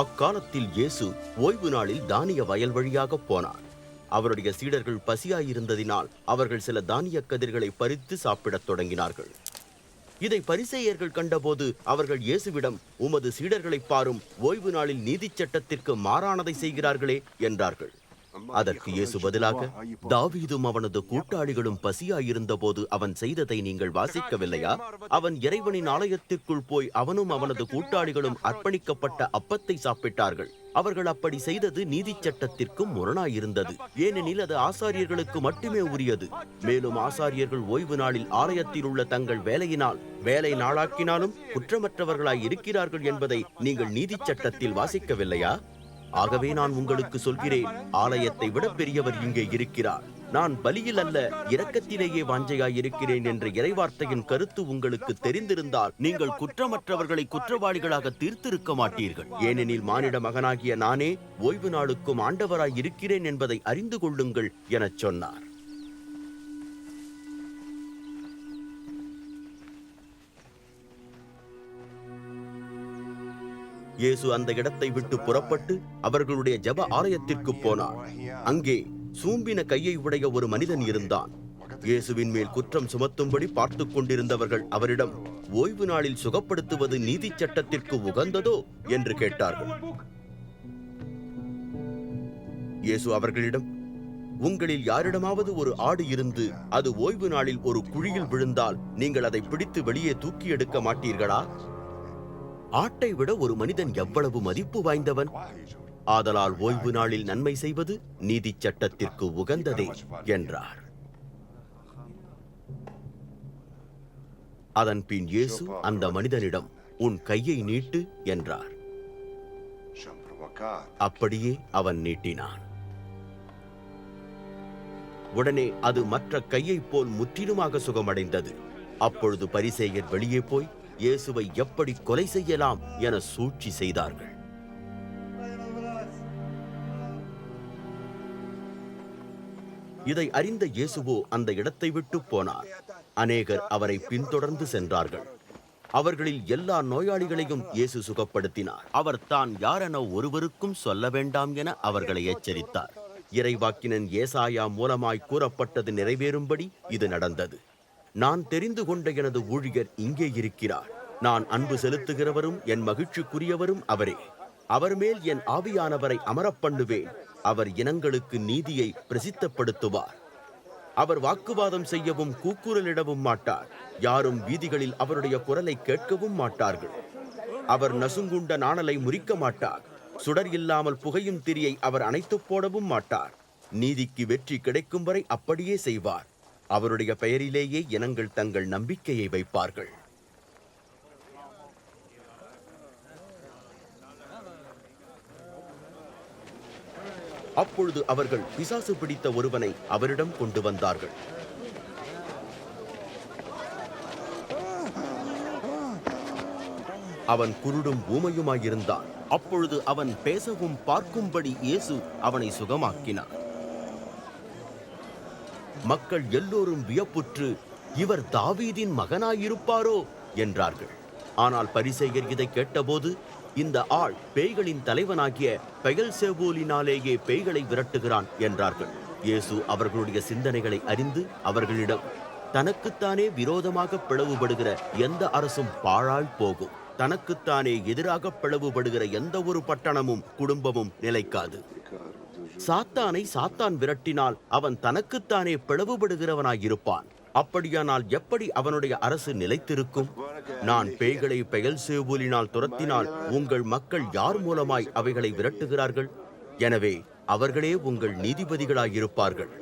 அக்காலத்தில் இயேசு ஓய்வு நாளில் தானிய வயல் வழியாக போனார். அவருடைய சீடர்கள் பசியாயிருந்ததினால் அவர்கள் சில தானிய கதிர்களை பறித்து சாப்பிடத் தொடங்கினார்கள். இதை பரிசெயர்கள் கண்டபோது அவர்கள் இயேசுவிடம் உமது சீடர்களை பாரும் ஓய்வு நாளில் நீதிச் சட்டத்திற்கு மாறானதை செய்கிறார்களே என்றார்கள். அதற்கு இயேசு பதிலாக தாவீதும் அவனது கூட்டாளிகளும் பசியாயிருந்த போது அவன் செய்ததை நீங்கள் வாசிக்கவில்லையா? அவன் இறைவனின் ஆலயத்திற்குள் போய் அவனும் அவனது கூட்டாளிகளும் அர்ப்பணிக்கப்பட்ட அப்பத்தை சாப்பிட்டார்கள். அவர்கள் அப்படி செய்தது நீதி சட்டத்திற்கும் முரணாயிருந்தது. ஏனெனில் அது ஆசாரியர்களுக்கு மட்டுமே உரியது. மேலும் ஆசாரியர்கள் ஓய்வு நாளில் ஆலயத்தில் உள்ள தங்கள் வேலையினால் வேலை நாளாக்கினாலும் குற்றமற்றவர்களாய் இருக்கிறார்கள் என்பதை நீங்கள் நீதி சட்டத்தில் வாசிக்கவில்லையா? ஆகவே நான் உங்களுக்கு சொல்கிறேன் ஆலயத்தை விட பெரியவர் இங்கே இருக்கிறார். நான் பலியில் அல்ல இரக்கத்திலேயே வாஞ்சையாயிருக்கிறேன் என்ற இறைவார்த்தையின் கருத்து உங்களுக்கு தெரிந்திருந்தால் நீங்கள் குற்றமற்றவர்களை குற்றவாளிகளாக தீர்த்திருக்க மாட்டீர்கள். ஏனெனில் மானிட மகனாகிய நானே ஓய்வு நாளுக்கும் ஆண்டவராய் இருக்கிறேன் என்பதை அறிந்து கொள்ளுங்கள் எனச் சொன்னார். இயேசு அந்த இடத்தை விட்டு புறப்பட்டு அவர்களுடைய ஜப ஆலயத்திற்கு போனார். அங்கே சூம்பின கையை உடைய ஒரு மனிதன் இருந்தான். இயேசுவின் மேல் குற்றம் சுமத்தும்படி பார்த்து கொண்டிருந்தவர்கள் அவரிடம் ஓய்வு நாளில் சுகப்படுத்துவது நீதி சட்டத்திற்கு உகந்ததோ? என்று கேட்டார்கள். இயேசு அவர்களிடம் உங்களில் யாரிடமாவது ஒரு ஆடு இருந்து அது ஓய்வு நாளில் ஒரு குழியில் விழுந்தால் நீங்கள் அதை பிடித்து வெளியே தூக்கி எடுக்க மாட்டீர்களா? ஆட்டை விட ஒரு மனிதன் எவ்வளவு மதிப்பு வாய்ந்தவன்? ஆதலால் ஓய்வு நாளில் நன்மை செய்வது நீதிச் சட்டத்திற்கு உகந்ததே என்றார். அதன் பின் இயேசு அந்த மனிதனிடம் உன் கையை நீட்டு என்றார். அப்படியே அவன் நீட்டினான். உடனே அது மற்ற கையைப் போல் முற்றிலுமாக சுகமடைந்தது. அப்பொழுது பரிசேயர் வெளியே போய் இயேசுவை எப்படி கொலை செய்யலாம் என சூழ்ச்சி செய்தார்கள். இதை அறிந்த இயேசுவோ அந்த இடத்தை விட்டு போனார். அநேகர் அவரை பின்தொடர்ந்து சென்றார்கள். அவர்களில் எல்லா நோயாளிகளையும் இயேசு சுகப்படுத்தினார். அவர் தான் யாரென ஒருவருக்கும் சொல்ல வேண்டாம் என அவர்களை எச்சரித்தார். இறைவாக்கினன் ஏசாயா மூலமாய் கூறப்பட்டது நிறைவேறும்படி இது நடந்தது. நான் தெரிந்து கொண்ட எனது ஊழியர் இங்கே இருக்கிறார். நான் அன்பு செலுத்துகிறவரும் என் மகிழ்ச்சிக்குரியவரும் அவரே. அவர் மேல் என் ஆவியானவரை அமரப்பண்ணுவேன் அவர் இனங்களுக்கு நீதியை பிரசித்தப்படுத்துவார். அவர் வாக்குவாதம் செய்யவும் கூக்குரலிடவும் மாட்டார். யாரும் வீதிகளில் அவருடைய குரலை கேட்கவும் மாட்டார்கள். அவர் நசுங்குண்ட நாணலை முறிக்க மாட்டார். சுடர் இல்லாமல் புகையும் திரியை அவர் அணைத்துப் போடவும் மாட்டார். நீதிக்கு வெற்றி கிடைக்கும் வரை அப்படியே செய்வார். அவருடைய பெயரிலேயே இனங்கள் தங்கள் நம்பிக்கையை வைப்பார்கள். அப்பொழுது அவர்கள் பிசாசு பிடித்த ஒருவனை அவரிடம் கொண்டு வந்தார்கள். அவன் குருடும் ஊமையுமாயிருந்தான். அப்பொழுது அவன் பேசவும் பார்க்கும்படி இயேசு அவனை சுகமாக்கினான். மக்கள் எல்லோரும் வியப்புற்று இவர் தாவீதின் மகனாயிருப்பாரோ? என்றார்கள். ஆனால் பரிசேயர் இதை கேட்டபோது இந்த ஆள் பேய்களின் தலைவனாகிய பெயல் சேவூலினாலேயே பேய்களை விரட்டுகிறான் என்றார்கள். இயேசு அவர்களுடைய சிந்தனைகளை அறிந்து அவர்களிடம் தனக்குத்தானே விரோதமாக பிளவுபடுகிற எந்த அரசும் பாழாய் போகும். தனக்குத்தானே எதிராக பிளவுபடுகிற எந்த ஒரு பட்டணமும் குடும்பமும் நிலைக்காது. சாத்தானை சாத்தான் விரட்டினால் அவன் தனக்குத்தானே பிளவுபடுகிறவனாயிருப்பான். அப்படியானால் எப்படி அவனுடைய அரசு நிலைத்திருக்கும்? நான் பேய்களை பெயல் சேவூலினால் துரத்தினால் உங்கள் மக்கள் யார் மூலமாய் அவைகளை விரட்டுகிறார்கள்? எனவே அவர்களே உங்கள் நீதிபதிகளாயிருப்பார்கள்.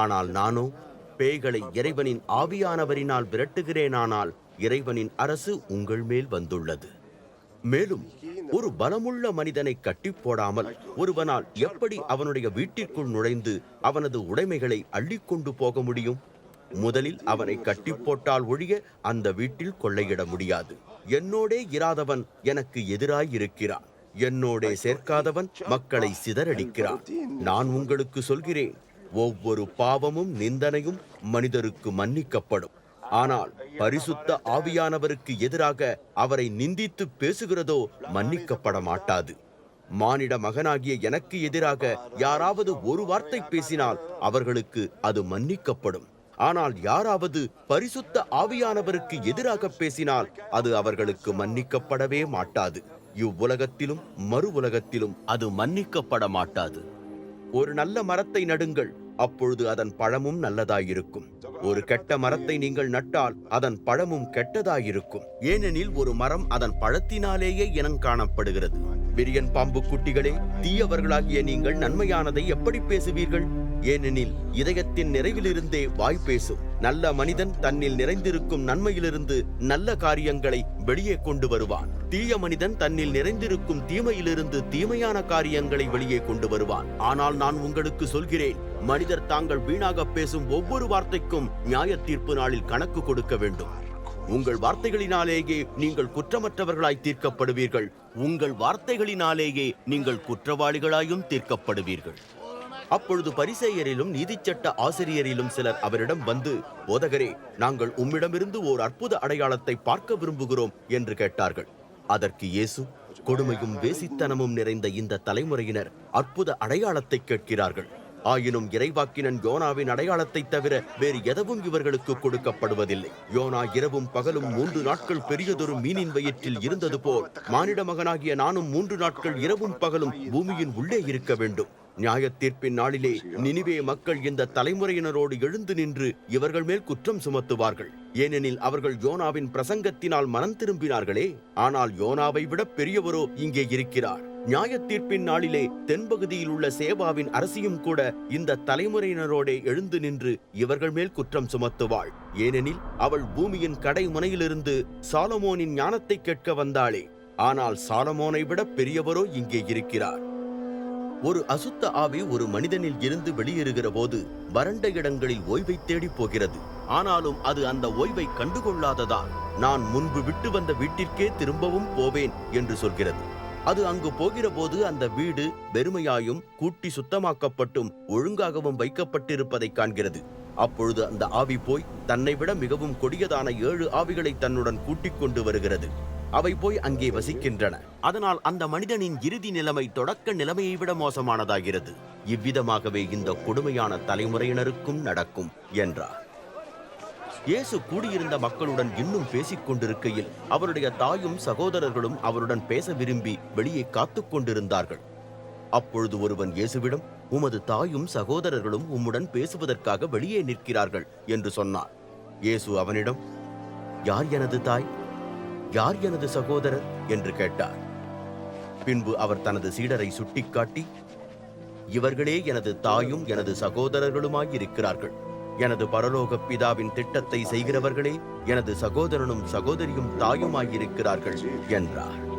ஆனால் நானோ பேய்களை இறைவனின் ஆவியானவரினால் விரட்டுகிறேனானால் இறைவனின் அரசு உங்கள் மேல் வந்துள்ளது. மேலும் ஒரு பலமுள்ள மனிதனை கட்டி போடாமல் ஒருவனால் எப்படி அவனுடைய வீட்டிற்குள் நுழைந்து அவனது உடைமைகளை அள்ளிக்கொண்டு போக முடியும்? முதலில் அவனை கட்டி போட்டால் ஒழிய அந்த வீட்டில் கொள்ளையிட முடியாது. என்னோடே இராதவன் எனக்கு எதிராயிருக்கிறான் என்னோடே சேர்க்காதவன் மக்களை சிதறடிக்கிறான். நான் உங்களுக்கு சொல்கிறேன் ஒவ்வொரு பாவமும் நிந்தனையும் மனிதருக்கு மன்னிக்கப்படும். ஆனால் பரிசுத்த ஆவியானவருக்கு எதிராக அவரை நிந்தித்து பேசுகிறதோ மன்னிக்கப்பட மாட்டாது மானிட மகனாகிய எனக்கு எதிராக யாராவது ஒரு வார்த்தை பேசினால் அவர்களுக்கு அது மன்னிக்கப்படும். ஆனால் யாராவது பரிசுத்த ஆவியானவருக்கு எதிராக பேசினால் அது அவர்களுக்கு மன்னிக்கப்படவே மாட்டாது. இவ்வுலகத்திலும் மறு உலகத்திலும் அது மன்னிக்கப்பட மாட்டாது ஒரு நல்ல மரத்தை நடுங்கள் அப்பொழுது அதன் பழமும் நல்லதாயிருக்கும். ஒரு கெட்ட மரத்தை நீங்கள் நட்டால் அதன் பழமும் கெட்டதாயிருக்கும். ஏனெனில் ஒரு மரம் அதன் பழத்தினாலேயே இனம் காணப்படுகிறது. விரியன் பாம்பு குட்டிகளே தீயவர்களாகிய நீங்கள் நன்மையானதை எப்படி பேசுவீர்கள்? ஏனெனில் இதயத்தின் நிறைவிலிருந்தே வாய் பேசும். நல்ல மனிதன் தன்னில் நிறைந்திருக்கும் நன்மையிலிருந்து நல்ல காரியங்களை வெளியே கொண்டு வருவான். தீய மனிதன் தன்னில் நிறைந்திருக்கும் தீமையிலிருந்து தீமையான காரியங்களை வெளியே கொண்டு வருவான். ஆனால் நான் உங்களுக்கு சொல்கிறேன் மனிதர் தாங்கள் வீணாக பேசும் ஒவ்வொரு வார்த்தைக்கும் நியாய தீர்ப்பு நாளில் கணக்கு கொடுக்க வேண்டும். உங்கள் வார்த்தைகளினாலேயே நீங்கள் குற்றமற்றவர்களாய் தீர்க்கப்படுவீர்கள். உங்கள் வார்த்தைகளினாலேயே நீங்கள் குற்றவாளிகளாயும் தீர்க்கப்படுவீர்கள். அப்பொழுது பரிசேயரிலும் நீதிச்சட்ட ஆசிரியரிலும் சிலர் அவரிடம் வந்து போதகரே நாங்கள் உம்மிடமிருந்து ஓர் அற்புத அடையாளத்தை பார்க்க விரும்புகிறோம் என்று கேட்டார்கள். அதற்கு இயேசு கொடுமையும் வேசித்தனமும் நிறைந்த இந்த தலைமுறையினர் அற்புத அடையாளத்தை கேட்கிறார்கள். ஆயினும் இறைவாக்கினன் யோனாவின் அடையாளத்தை தவிர வேறு எதுவும் இவர்களுக்கு கொடுக்கப்படுவதில்லை. யோனா இரவும் பகலும் மூன்று நாட்கள் பெரியதொரு மீனின் வயிற்றில் இருந்தது போல் மானிட மகனாகிய நானும் மூன்று நாட்கள் இரவும் பகலும் பூமியின் உள்ளே இருக்க வேண்டும். நியாய தீர்ப்பின் நாளிலே நினிவே மக்கள் இந்த தலைமுறையினரோடு எழுந்து நின்று இவர்கள் மேல் குற்றம் சுமத்துவார்கள். ஏனெனில் அவர்கள் யோனாவின் பிரசங்கத்தினால் மனம் திரும்பினார்களே. ஆனால் யோனாவை விட பெரியவரோ இங்கே இருக்கிறார். நியாய தீர்ப்பின் நாளிலே தென்பகுதியில் உள்ள சேவாவின் அரசியும் கூட இந்த தலைமுறையினரோடே எழுந்து நின்று இவர்கள் மேல் குற்றம் சுமத்துவாள். ஏனெனில் அவள் பூமியின் கடை முனையிலிருந்து சாலமோனின் ஞானத்தை கேட்க வந்தாளே. ஆனால் சாலமோனை விட பெரியவரோ இங்கே இருக்கிறார். ஒரு அசுத்த ஆவி ஒரு மனிதனில் இருந்து வெளியேறுகிற போது வறண்ட இடங்களில் ஓய்வை தேடி போகிறது. ஆனாலும் அது அந்த ஓய்வை கண்டுகொள்ளாததால் நான் முன்பு விட்டு வந்த வீட்டிற்கே திரும்பவும் போவேன் என்று சொல்கிறது. அது அங்கு போகிற போது அந்த வீடு வெறுமையாயும் கூட்டி சுத்தமாக்கப்பட்டும் ஒழுங்காகவும் வைக்கப்பட்டிருப்பதை காண்கிறது. அப்பொழுது அந்த ஆவி போய் தன்னை விட மிகவும் கொடியதான ஏழு ஆவிகளை தன்னுடன் கூட்டிக் கொண்டு வருகிறது. அவை போய் அங்கே வசிக்கின்றன. அதனால் அந்த மனிதனின் இறுதி நிலைமை தொடக்க நிலைமையை விட மோசமானதாகிறது. இவ்விதமாகவே இந்த கொடுமையான தலைமுறையினருக்கும் நடக்கும் என்றார். இயேசு கூடியிருந்த மக்களுடன் இன்னும் பேசிக் கொண்டிருக்கையில் அவருடைய தாயும் சகோதரர்களும் அவருடன் பேச விரும்பி வெளியே காத்து கொண்டிருந்தார்கள். அப்பொழுது ஒருவன் இயேசுவிடம் உமது தாயும் சகோதரர்களும் உம்முடன் பேசுவதற்காக வெளியே நிற்கிறார்கள் என்று சொன்னார். இயேசு அவனிடம் யார் எனது தாய்? யார் எனது சகோதரர்? என்று கேட்டார். பின்பு அவர் தனது சீடரை சுட்டிக்காட்டி இவர்களே எனது தாயும் எனது சகோதரர்களுமாயிருக்கிறார்கள். எனது பரலோக பிதாவின் திட்டத்தை செய்கிறவர்களே எனது சகோதரனும் சகோதரியும் தாயுமாயிருக்கிறார்கள் என்றார்.